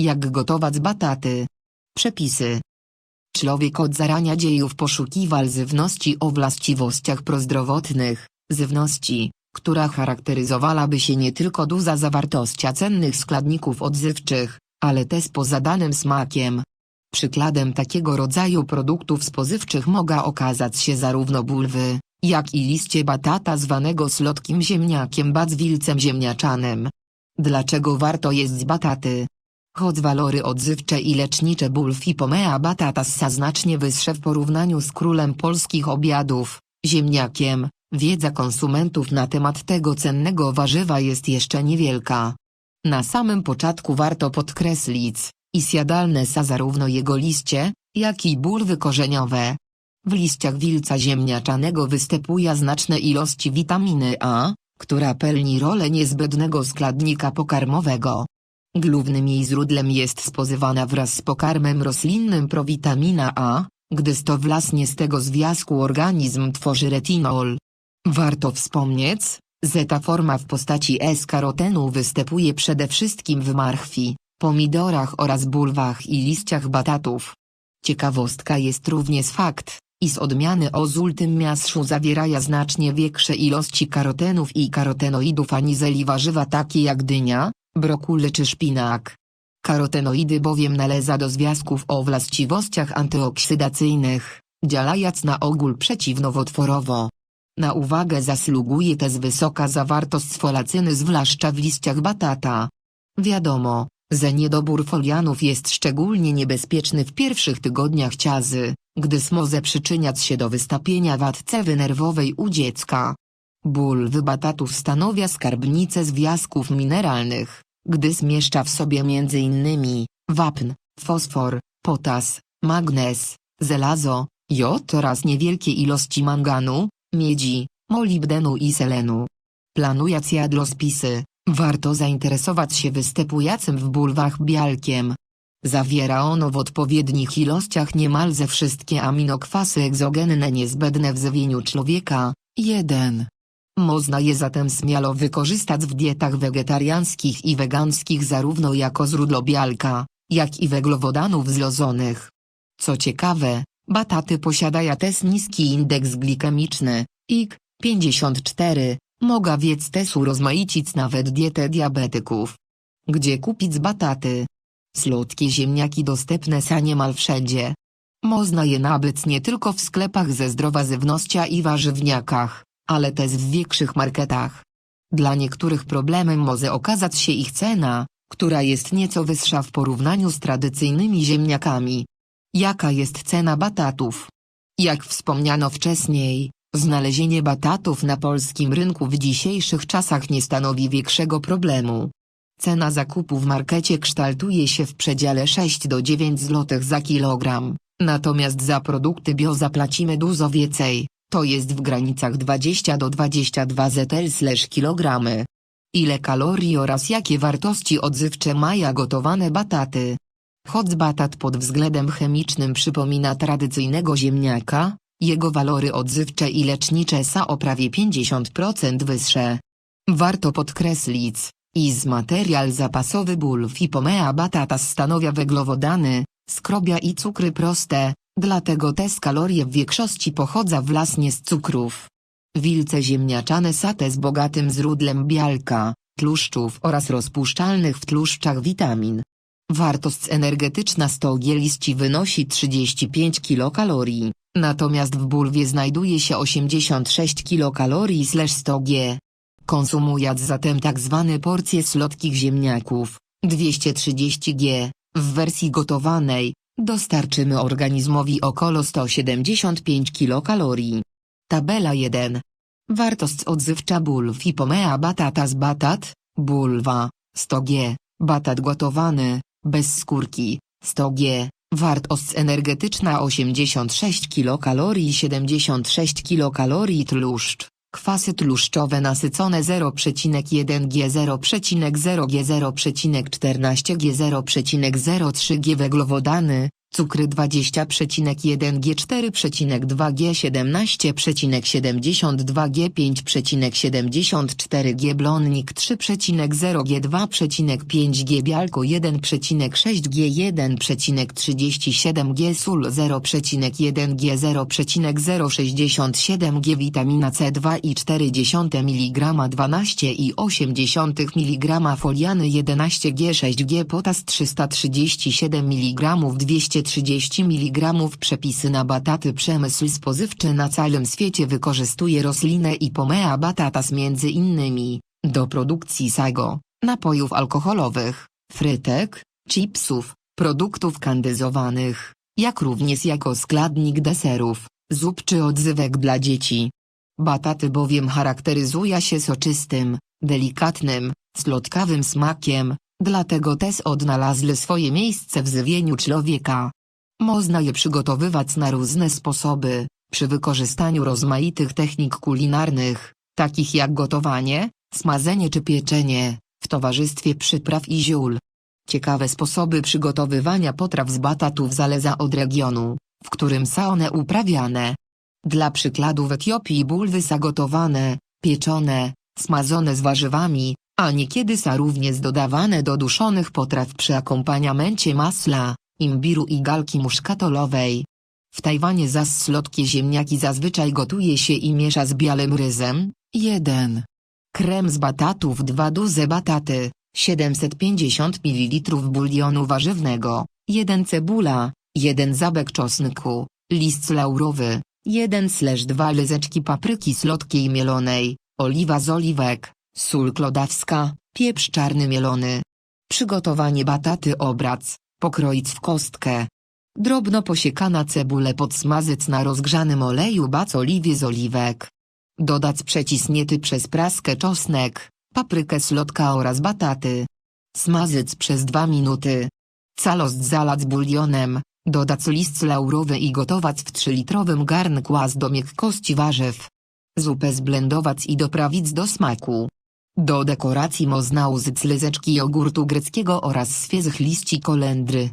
Jak gotować bataty? Przepisy. Człowiek od zarania dziejów poszukiwał żywności o właściwościach prozdrowotnych, żywności, która charakteryzowałaby się nie tylko duża zawartością cennych składników odzywczych, ale też pozadanym smakiem. Przykładem takiego rodzaju produktów spożywczych mogą okazać się zarówno bulwy, jak i liście batata zwanego slotkim ziemniakiem bacwilcem ziemniaczanym. Dlaczego warto jeść bataty? Choć walory odzywcze i lecznicze bulw i pomea batatas są znacznie wyższe w porównaniu z królem polskich obiadów, ziemniakiem, wiedza konsumentów na temat tego cennego warzywa jest jeszcze niewielka. Na samym początku warto podkreślić, iż jadalne są zarówno jego liście, jak i bulwy korzeniowe. W liściach wilca ziemniaczanego występuje znaczne ilości witaminy A, która pełni rolę niezbędnego składnika pokarmowego. Głównym jej źródłem jest spożywana wraz z pokarmem roślinnym prowitamina A, gdyż to właśnie z tego związku organizm tworzy retinol. Warto wspomnieć, że ta forma w postaci S-karotenu występuje przede wszystkim w marchwi, pomidorach oraz bulwach i liściach batatów. Ciekawostka jest również fakt, iż odmiany o żółtym miastrzu zawierają znacznie większe ilości karotenów i karotenoidów aniżeli warzywa takie jak dynia, brokuły czy szpinak. Karotenoidy bowiem należą do związków o właściwościach antyoksydacyjnych, działając na ogół przeciwnowotworowo. Na uwagę zasługuje też wysoka zawartość folacyny zwłaszcza w liściach batata. Wiadomo, że niedobór folianów jest szczególnie niebezpieczny w pierwszych tygodniach ciazy, gdy może przyczyniać się do wystąpienia wad nerwowej u dziecka. Bulwy batatów stanowia skarbnicę związków mineralnych, gdy zmieszcza w sobie m.in. wapń, fosfor, potas, magnez, żelazo, jod oraz niewielkie ilości manganu, miedzi, molibdenu i selenu. Planując jadłospisy, warto zainteresować się występującym w bulwach białkiem. Zawiera ono w odpowiednich ilościach niemal ze wszystkie aminokwasy egzogenne niezbędne w żywieniu człowieka. 1. Można je zatem śmiało wykorzystać w dietach wegetariańskich i wegańskich zarówno jako źródło białka, jak i węglowodanów zlożonych. Co ciekawe, bataty posiadają też niski indeks glikemiczny, IK 54, mogą więc też urozmaicić nawet dietę diabetyków. Gdzie kupić bataty? Słodkie ziemniaki dostępne są niemal wszędzie. Można je nabyć nie tylko w sklepach ze zdrowa żywnością i warzywniakach, ale też w większych marketach. Dla niektórych problemem może okazać się ich cena, która jest nieco wyższa w porównaniu z tradycyjnymi ziemniakami. Jaka jest cena batatów? Jak wspomniano wcześniej, znalezienie batatów na polskim rynku w dzisiejszych czasach nie stanowi większego problemu. Cena zakupu w markecie kształtuje się w przedziale 6 do 9 zł za kilogram, natomiast za produkty bio zapłacimy dużo więcej, to jest w granicach 20 do 22 zł/kg. Ile kalorii oraz jakie wartości odzywcze mają gotowane bataty? Choć batat pod względem chemicznym przypomina tradycyjnego ziemniaka, jego walory odzywcze i lecznicze są o prawie 50% wyższe. Warto podkreślić, iż materiał zapasowy bulw i pomea batata stanowia węglowodany, skrobia i cukry proste, dlatego te kalorie w większości pochodzą właśnie z cukrów. Wilce ziemniaczane sate z bogatym źródłem białka, tłuszczów oraz rozpuszczalnych w tłuszczach witamin. Wartość energetyczna 100 g liści wynosi 35 kilokalorii, natomiast w bulwie znajduje się 86 kilokalorii 100 g. Konsumując zatem tak zwane porcje słodkich ziemniaków, 230 g, w wersji gotowanej, dostarczymy organizmowi około 175 kilokalorii. Tabela 1. Wartość odzywcza bulw i pomea batata z batat, bulwa, 100 g, batat gotowany, bez skórki, 100 g, wartość energetyczna 86 kilokalorii 76 kilokalorii tłuszcz. Kwasy tłuszczowe nasycone 0,1 g 0,0 g 0,14 g 0,03 g węglowodany, cukry 20,1 g 4,2 g 17,72 g 5,74 g blonnik 3,0 g 2,5 g białko 1,6 g 1,37 g sól 0,1 g 0,067 g witamina C 2,4 mg 12,8 mg foliany 11 g 6 g potas 337 mg 230 mg Przepisy na bataty Przemysł spożywczy na całym świecie wykorzystuje roślinę i pomea batatas między innymi, do produkcji sago, napojów alkoholowych, frytek, chipsów, produktów kandyzowanych, jak również jako składnik deserów, zup czy odzywek dla dzieci. Bataty bowiem charakteryzuje się soczystym, delikatnym, słodkawym smakiem, dlatego też odnalazły swoje miejsce w żywieniu człowieka. Można je przygotowywać na różne sposoby, przy wykorzystaniu rozmaitych technik kulinarnych, takich jak gotowanie, smażenie czy pieczenie, w towarzystwie przypraw i ziół. Ciekawe sposoby przygotowywania potraw z batatów zależa od regionu, w którym są one uprawiane. Dla przykładu w Etiopii bulwy zagotowane, pieczone, smażone z warzywami, a niekiedy są również dodawane do duszonych potraw przy akompaniamencie masla, imbiru i galki muszkatolowej. W Tajwanie zaś słodkie ziemniaki zazwyczaj gotuje się i miesza z białym ryzem. 1. Krem z batatów 2 duże bataty, 750 ml bulionu warzywnego, 1 cebula, 1 zabek czosnku, list laurowy, 1/2 lyzeczki papryki słodkiej mielonej, oliwa z oliwek, sól klodawska, pieprz czarny mielony. Przygotowanie bataty obrac, pokroić w kostkę. Drobno posiekana cebulę podsmażyć na rozgrzanym oleju bac oliwie z oliwek. Dodać przecisnięty przez praskę czosnek, paprykę słodka oraz bataty. Smażyć przez 2 minuty. Całość zalać bulionem, dodać list laurowy i gotować w 3-litrowym garnku aż do miękkości warzyw. Zupę zblendować i doprawić do smaku. Do dekoracji można użyć lyzeczki jogurtu greckiego oraz świeżych liści kolendry.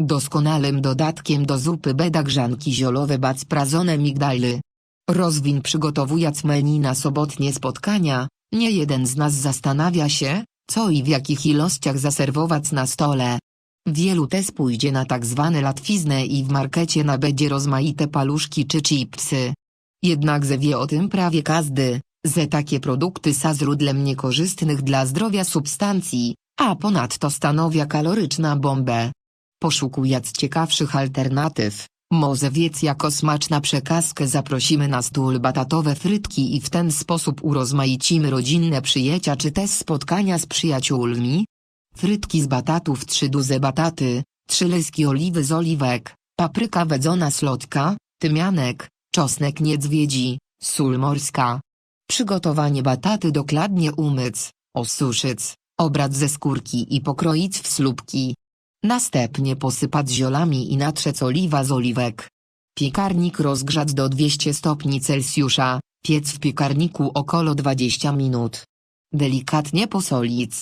Doskonałym dodatkiem do zupy będą grzanki ziolowe bądź sprawdzone migdaly. Rozwin przygotowując menu na sobotnie spotkania, nie jeden z nas zastanawia się, co i w jakich ilościach zaserwować na stole. Wielu też pójdzie na tak zwane latwiznę i w markecie nabędzie rozmaite paluszki czy chipsy. Jednak wie o tym prawie każdy, że takie produkty są źródłem niekorzystnych dla zdrowia substancji, a ponadto stanowią kaloryczna bombę. Poszukując ciekawszych alternatyw, może wiec jako smaczna przekazkę zaprosimy na stół batatowe frytki i w ten sposób urozmaicimy rodzinne przyjęcia czy też spotkania z przyjaciółmi? Frytki z batatów 3 duże bataty, 3 lyski oliwy z oliwek, papryka wedzona słodka, tymianek, czosnek niedźwiedzi, sól morska. Przygotowanie bataty dokładnie umyć, osuszyć, obrać ze skórki i pokroić w słupki. Następnie posypać ziolami i natrzeć oliwa z oliwek. Piekarnik rozgrzać do 200 stopni Celsjusza, piec w piekarniku około 20 minut. Delikatnie posolić.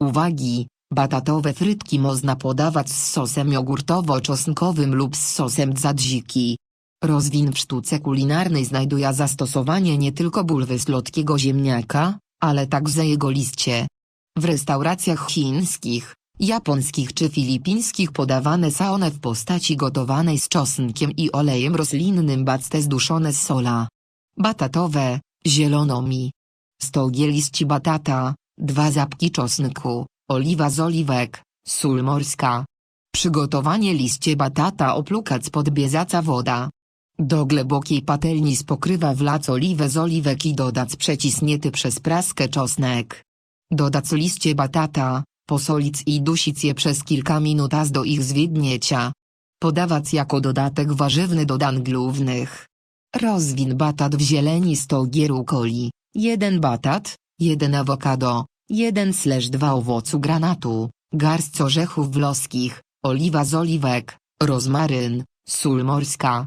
Uwagi, batatowe frytki można podawać z sosem jogurtowo-czosnkowym lub z sosem dzadziki. Rozwin w sztuce kulinarnej znajduje zastosowanie nie tylko bulwy słodkiego ziemniaka, ale także jego liście. W restauracjach chińskich, japońskich czy filipińskich podawane są one w postaci gotowanej z czosnkiem i olejem roślinnym bacte zduszone z sola. Batatowe, zielonomi. 100 g liści batata, 2 zapki czosnku, oliwa z oliwek, sól morska. Przygotowanie liście batata oplukać pod biezaca woda. Do głębokiej patelni z pokrywa wlać oliwę z oliwek i dodać przecisnięty przez praskę czosnek. Dodać liście batata, posolić i dusić je przez kilka minut aż do ich zwiednięcia. Podawać jako dodatek warzywny do dan głównych. Rozwin batat w zieleni 100 g rukoli, 1 batat, 1 awokado, 1/2 owocu granatu, garść orzechów włoskich, oliwa z oliwek, rozmaryn, sól morska.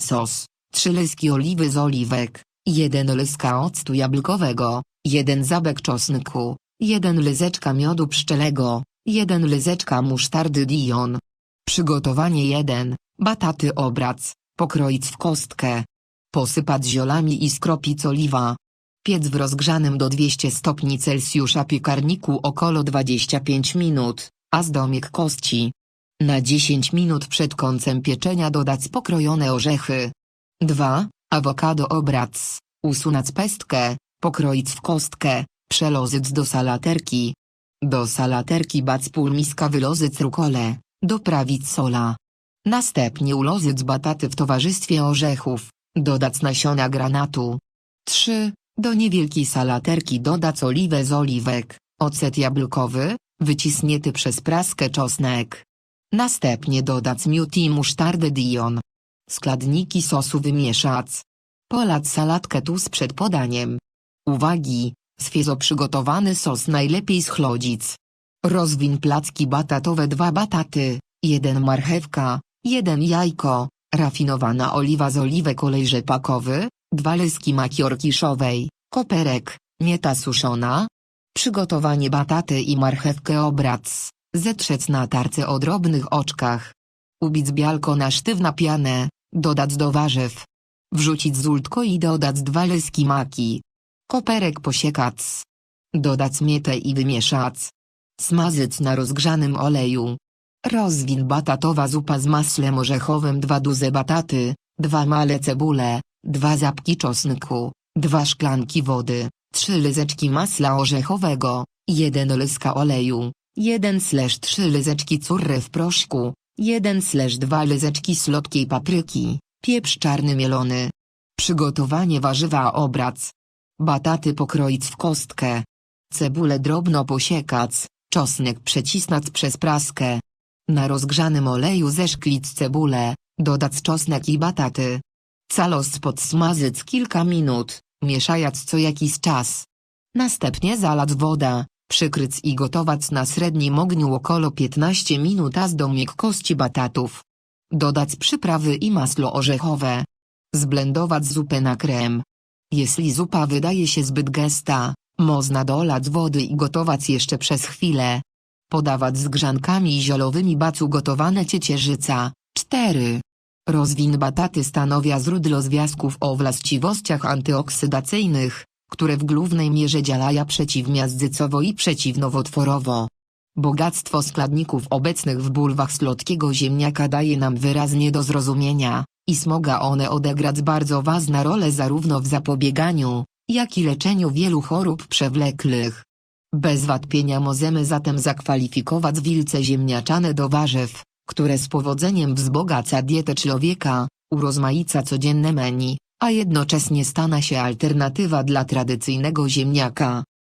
Sos, 3 lyski oliwy z oliwek, 1 lyska octu jabłkowego, 1 zabek czosnku, 1 lyzeczka miodu pszczelego, 1 lyzeczka musztardy Dijon. Przygotowanie 1. Bataty obrac, pokroić w kostkę. Posypać ziolami i skropić oliwa. Piec w rozgrzanym do 200 stopni Celsjusza piekarniku około 25 minut, a zdomiek kości. Na 10 minut przed końcem pieczenia dodać pokrojone orzechy. 2. Awokado obrac, usunąć pestkę, pokroić w kostkę, przelozyć do salaterki. Do salaterki bać pół miska wylozyć rukole, doprawić sola. Następnie ulozyć bataty w towarzystwie orzechów, dodać nasiona granatu. 3. Do niewielkiej salaterki dodać oliwę z oliwek, ocet jabłkowy, wycisnięty przez praskę czosnek. Następnie dodać miód i musztardę Dijon. Składniki sosu wymieszać. Polać salatkę tuż przed podaniem. Uwagi! Świeżo przygotowany sos najlepiej schlodzić. Rozwin placki batatowe 2 bataty, 1 marchewka, 1 jajko, rafinowana oliwa z oliwek olej rzepakowy, 2 lyski makii kiszowej, koperek, mieta suszona. Przygotowanie bataty i marchewkę obrac, zetrzeć na tarce o drobnych oczkach. Ubić bialko na sztywna pianę, dodać do warzyw. Wrzucić zultko i dodać 2 lyski maki. Koperek posiekać. Dodać mietę i wymieszać. Smażyć na rozgrzanym oleju. Rozwin batatowa zupa z maslem orzechowym 2 duże bataty, 2 male cebule, 2 zapki czosnku, 2 szklanki wody, 3 lyzeczki masla orzechowego, 1 lyska oleju, 1 slash 3 lyzeczki curry w proszku, 1 slash 2 lyzeczki słodkiej papryki, pieprz czarny mielony. Przygotowanie warzywa obrac. Bataty pokroić w kostkę. Cebulę drobno posiekać, czosnek przecisnąć przez praskę. Na rozgrzanym oleju zeszklić cebulę, dodać czosnek i bataty. Całość podsmażyć kilka minut, mieszając co jakiś czas. Następnie zalać woda, przykryć i gotować na średnim ogniu około 15 minut aż do miękkości batatów. Dodać przyprawy i masło orzechowe. Zblendować zupę na krem. Jeśli zupa wydaje się zbyt gęsta, można dolać wody i gotować jeszcze przez chwilę. Podawać z grzankami ziołowymi bacu gotowane ciecierzyca. 4. Rozwin bataty stanowia źródło związków o właściwościach antyoksydacyjnych, które w głównej mierze działają przeciwmiażdżycowo i przeciwnowotworowo. Bogactwo składników obecnych w bulwach słodkiego ziemniaka daje nam wyraźnie do zrozumienia, i smoga one odegrać bardzo ważną rolę zarówno w zapobieganiu, jak i leczeniu wielu chorób przewlekłych. Bez wątpienia możemy zatem zakwalifikować wilce ziemniaczane do warzyw, które z powodzeniem wzbogaca dietę człowieka, urozmaica codzienne menu, a jednocześnie stana się alternatywa dla tradycyjnego ziemniaka.